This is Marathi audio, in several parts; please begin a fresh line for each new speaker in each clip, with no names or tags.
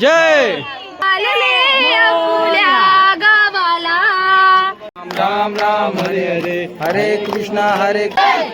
जय!
आलेले आपल्या गावाला.
राम राम हरे हरे. हरे कृष्णा हरे
समोर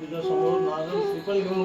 পিতা সম্ভব নারায়ণ শ্রীপাল কেমন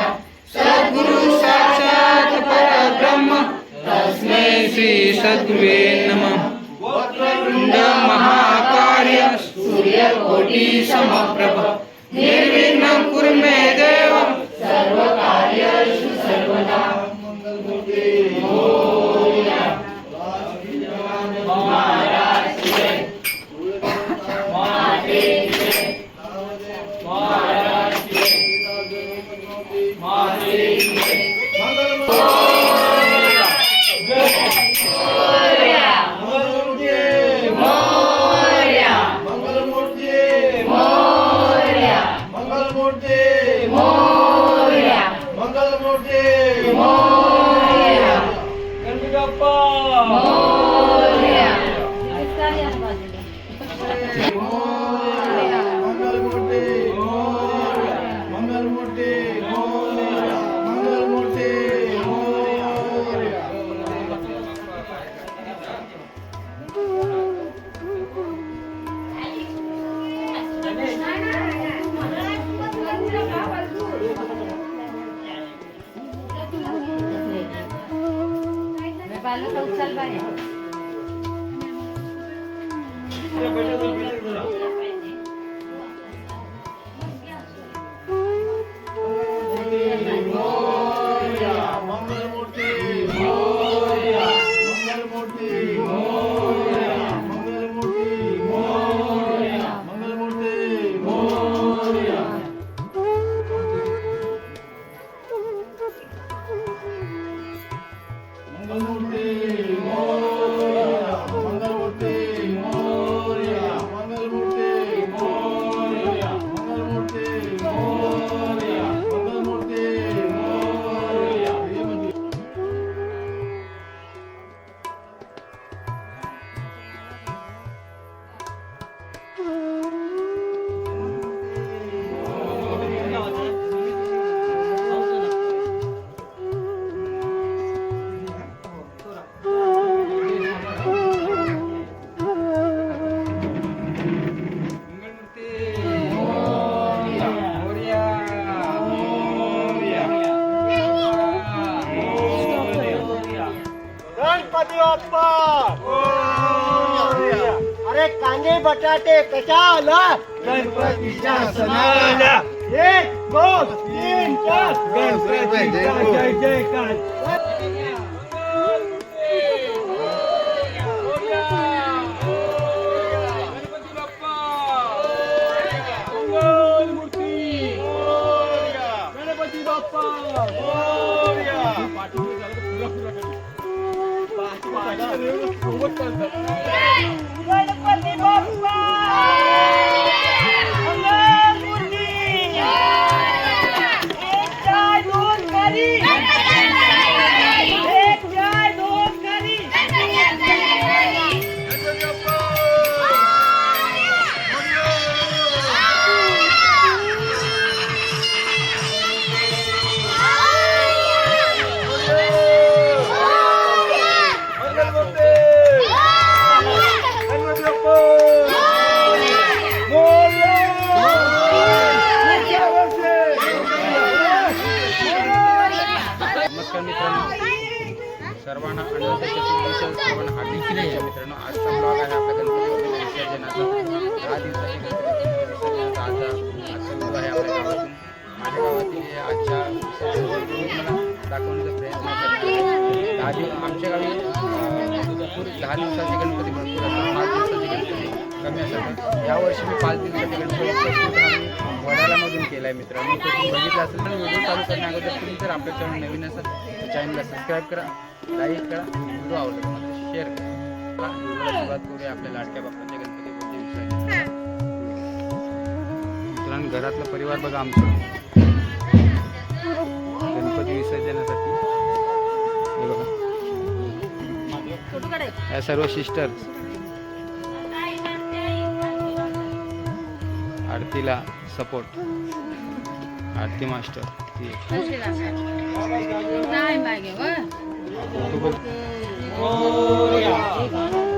श्री सद्गुरुवे नमः वक्रतुंड महाकार्य सूर्यकोटि समप्रभ निर्विघ्नं
बाजूला उचल बाहेर बटाटे कशा आला गणपतीच्या सणाला. एक दोन तीन चार. गणपतीचा जय जयकार गणपती बाप्पा.
मित्रांनो. आजचा ब्लॉग आहे आपल्या म्हणजे गणपती विसर्जनाचा दहा दिवसाची आजचा आजचा आहे आपल्या गावातून. माझ्या गावातील आजच्या दाखवण्याचा प्रयत्न करणार दहा दिवस आमच्या गावी दहा दिवसाचे गणपती भरपूर असतात. करण्यासाठी यावर्षी मी पाच दिवसाचे गणपती केला आहे मित्रांनो. तो तुम्ही बघितलं असेल तर व्हिडिओ चालू करण्या अगोदर तुम्ही जर आपल्या चॅनल नवीन असाल तर चॅनलला सबस्क्राईब करा लाईक करा व्हिडिओ आवडला तर शेअर करा सुरुवात करूया आपल्या लाडक्या बाप्पाच्या गणपती बद्दल विसर्जन मित्रांनो घरातला परिवार बघा आमचं. गणपती विसर्जनासाठी. हे बघा. या सर्व सिस्टर्स आरतीला सपोर्ट आरती मास्टर ती तू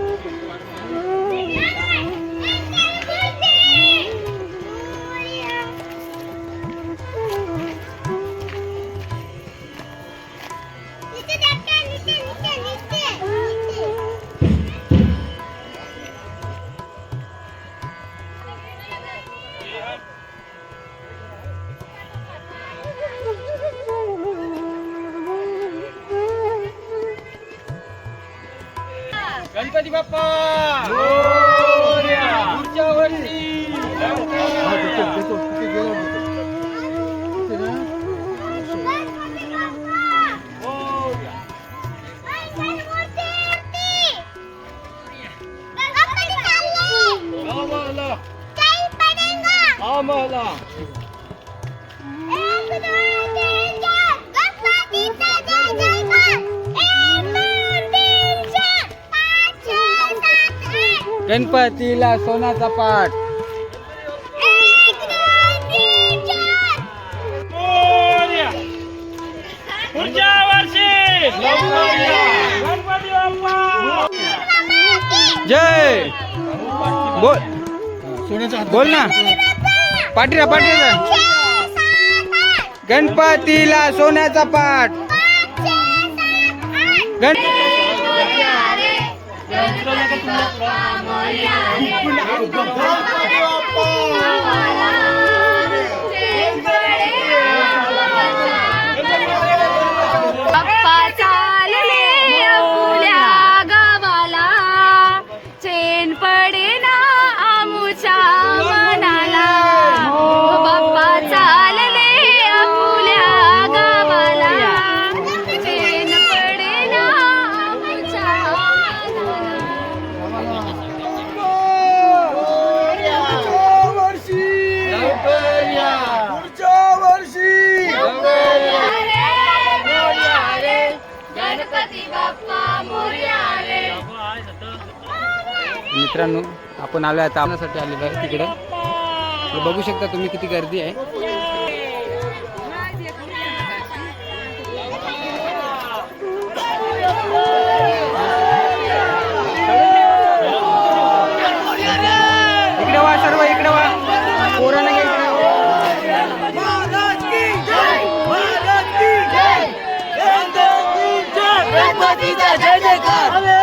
गणपतीला सोन्याचा पाठ.
पुढच्या वर्षी.
जय. बोल. बोल ना. पाठीरा पाठीरा गणपतीला सोन्याचा पाठ.
गणपती
मित्रांनो आपण आलो आता आपल्यासाठी आलेलो आहे तिकडे. बघू शकता तुम्ही किती गर्दी आहे. इकडे वा सर्व इकडे वा. पोरांना घ्या
जय! जय! जय जयकार!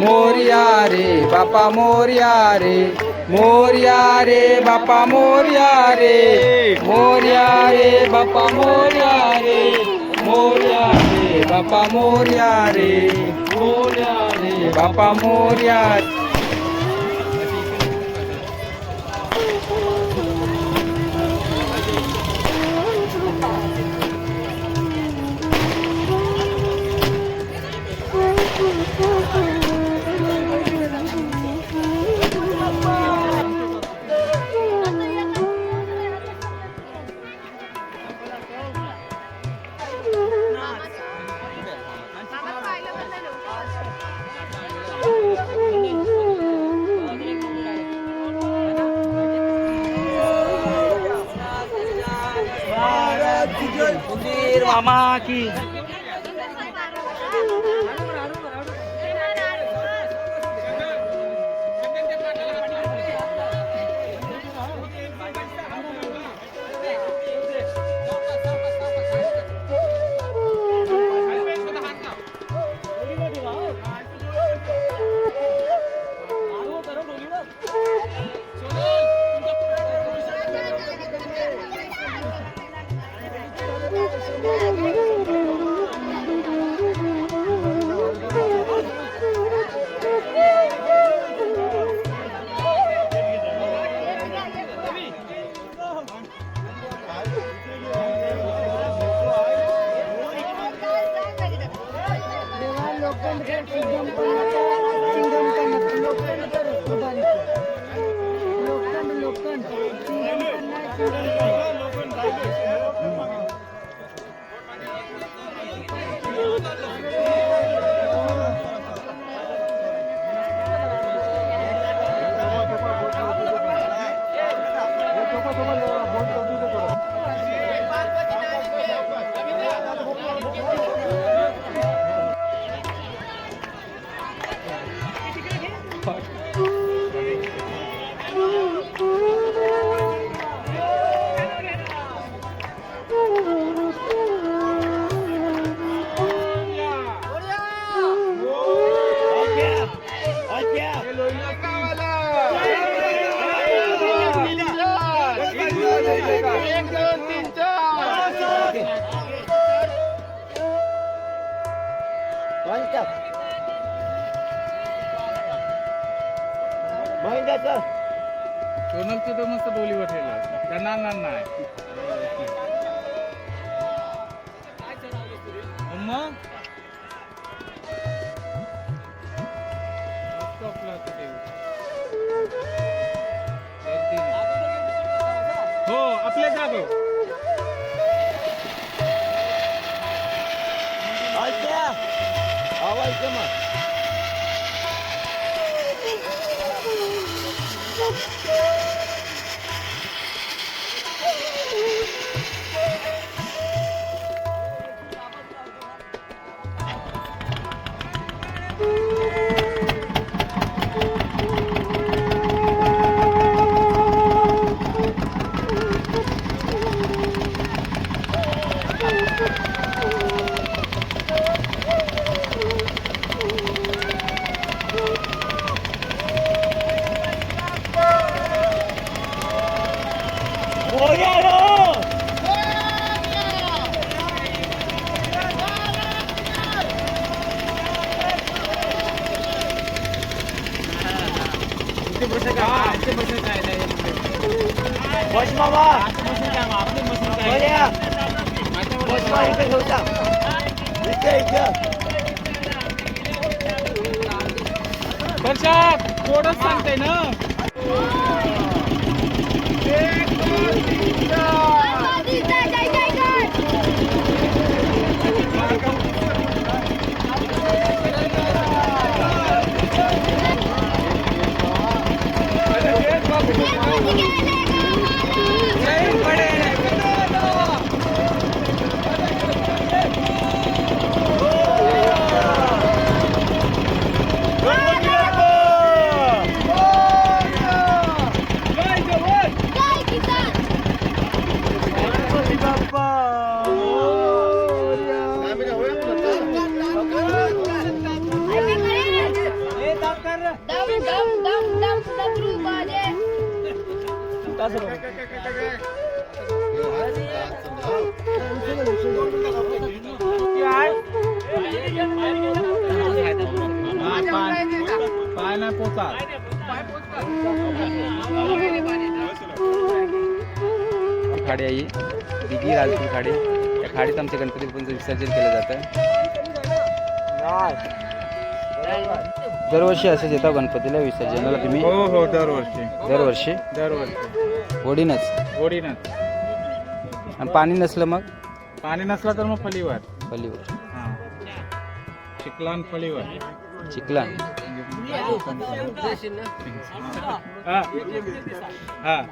मोरिया रे बापा मोरिया रे. मोरिया रे बापा मोरिया रे. मोरिया रे बापा मोरिया रे. मोरिया रे बापा मोरिया रे. मोरिया रे बापा मोरिया
মন্দির মামা কি? সিদ্ধান্ত सोनलची तर मस्त डोली वाटेल त्यांना नाही.
इथे
थोडंच सांगते ना. पाय नाही पोचा खाडी आहे दिघी लालपूर खाडी. या खाडीत आमच्या गणपती बाप्पांचं विसर्जन केलं जातं. दरवर्षी असंच येतं गणपतीला विसर्जनाला तुम्ही?
हो हो दरवर्षी.
दरवर्षी?
दरवर्षी.
होडीनच
होडीनच
आणि पाणी नसलं मग?
पाणी नसलं तर मग फलीवर.
पलीवर
हा. चिकलान फलीवर.
चिखला
हा. हा.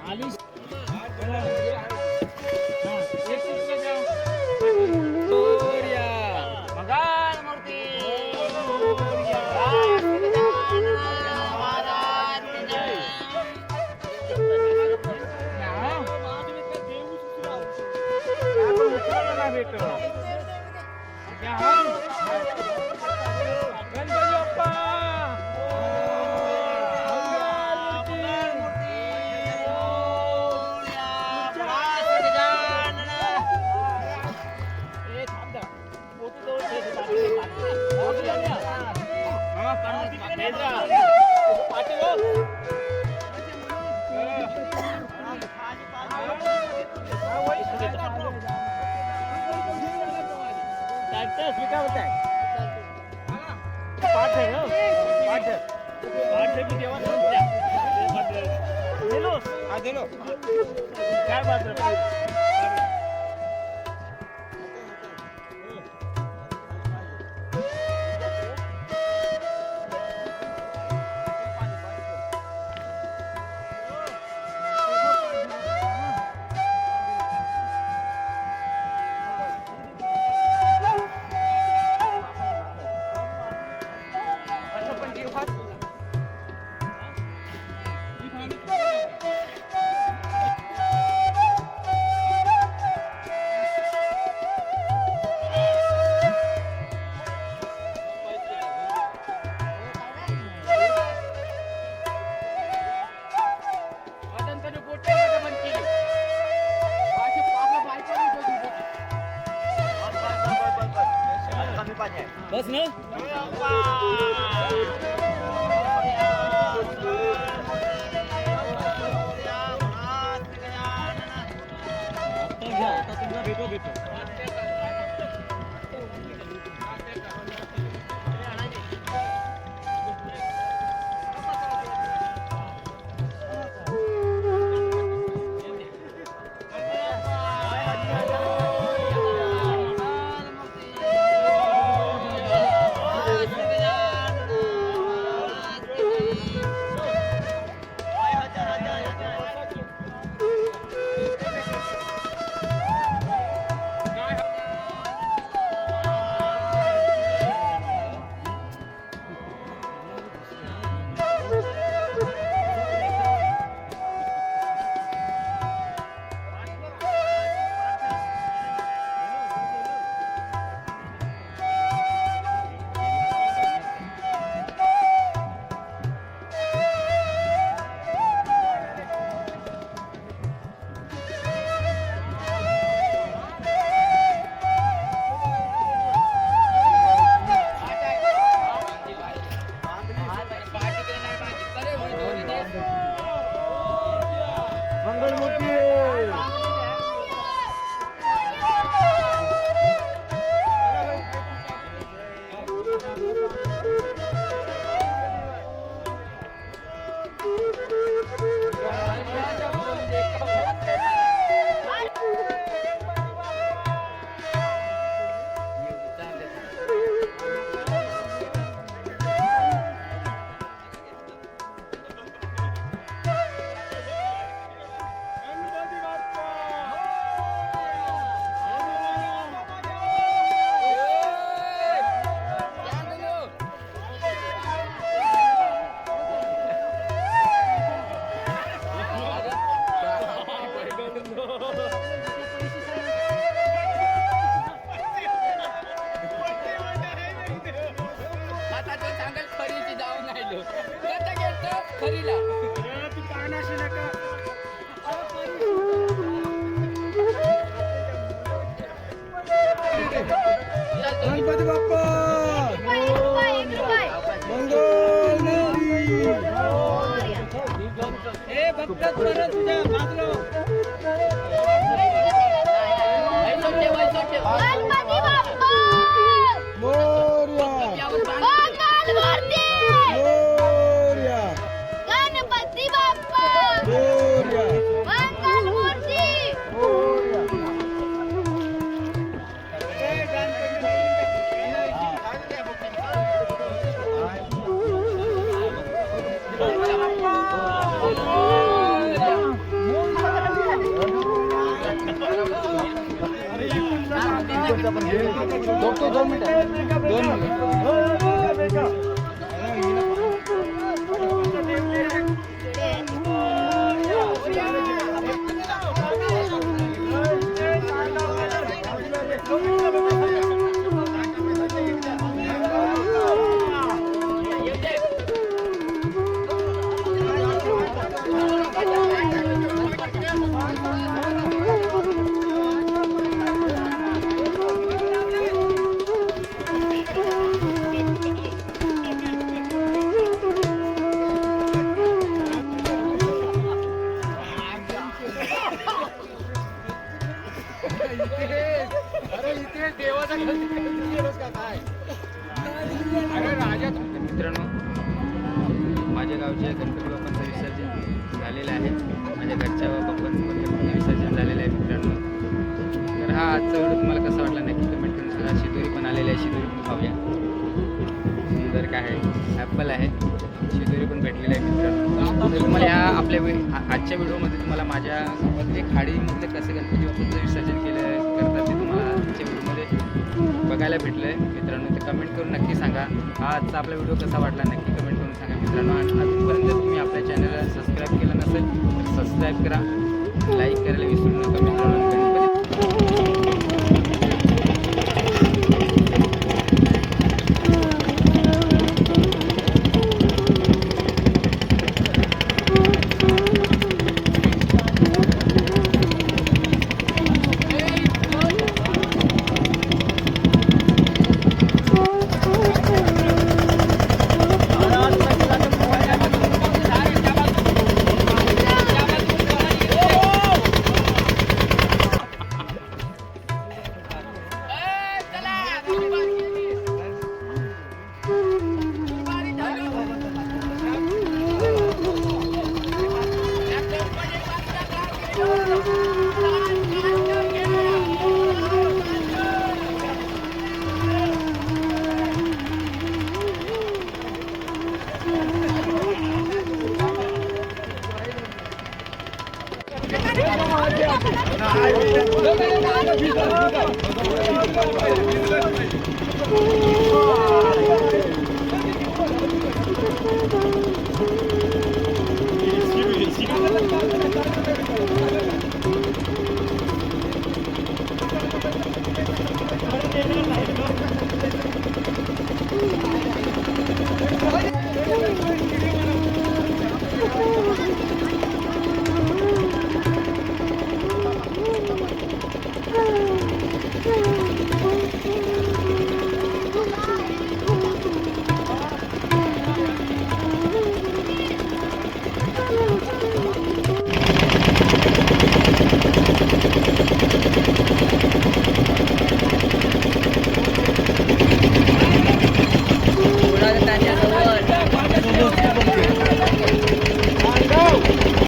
કેટલા બતાય પાઠે હો. પાઠે પાઠે બી દેવા
સમજ્યા આ
દેલો. ત્યારબાદ बस ना
गणपती बाप्पा
मित्रांनो घरच्या बाबा म्हणजे पण विसर्जन झालेलं आहे मित्रांनो. तर हा आजचा व्हिडिओ तुम्हाला कसा वाटला नक्की कमेंट करून सांगा. शिदोरी पण आलेली आहे शिदोरी पण खाऊया सुंदर काय आहे? ॲपल आहे. शिदोरी पण भेटलेली आहे मित्रांनो. तर तुम्हाला ह्या आपल्या आजच्या व्हिडिओमध्ये तुम्हाला माझ्या गावातले खाडीमध्ये कसं गणपती बाप्पांचं विसर्जन केलं करतात ते तुम्हाला आजच्या व्हिडिओमध्ये बघायला भेटलं आहे मित्रांनो ते कमेंट करून नक्की सांगा. हा आजचा आपला व्हिडिओ कसा वाटला नक्की कमेंट करून सांगा मित्रांनो. आणि अजूनपर्यंत तुम्ही आपल्या चॅनलला सबस्क्राईब केलं नसेल तर सबस्क्राईब करा. लाईक करायला विसरू नका मित्रांनो.